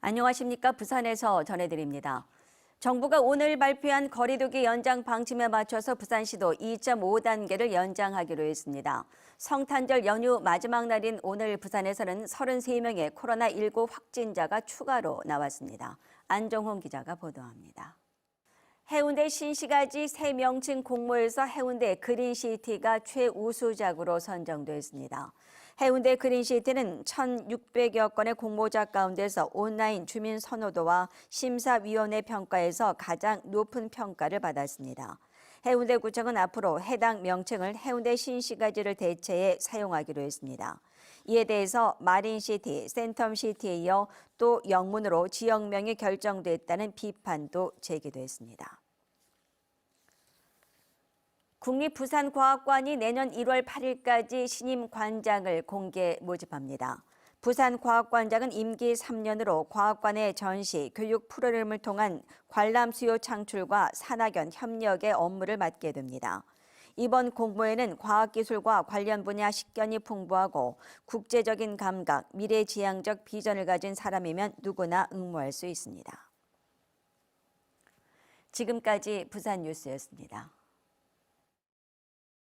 안녕하십니까. 부산에서 전해드립니다. 정부가 오늘 발표한 거리두기 연장 방침에 맞춰서 부산시도 2.5단계를 연장하기로 했습니다. 성탄절 연휴 마지막 날인 오늘 부산에서는 33명의 코로나19 확진자가 추가로 나왔습니다. 안정홍 기자가 보도합니다. 해운대 신시가지 새 명칭 공모에서 해운대 그린시티가 최우수작으로 선정됐습니다. 해운대 그린시티는 1,600여 건의 공모작 가운데서 온라인 주민 선호도와 심사위원회 평가에서 가장 높은 평가를 받았습니다. 해운대 구청은 앞으로 해당 명칭을 해운대 신시가지를 대체해 사용하기로 했습니다. 이에 대해서 마린시티, 센텀시티에 이어 또 영문으로 지역명이 결정됐다는 비판도 제기됐습니다. 국립부산과학관이 내년 1월 8일까지 신임 관장을 공개 모집합니다. 부산과학관장은 임기 3년으로 과학관의 전시, 교육 프로그램을 통한 관람 수요 창출과 산학연 협력의 업무를 맡게 됩니다. 이번 공모에는 과학기술과 관련 분야 식견이 풍부하고 국제적인 감각, 미래지향적 비전을 가진 사람이면 누구나 응모할 수 있습니다. 지금까지 부산 뉴스였습니다.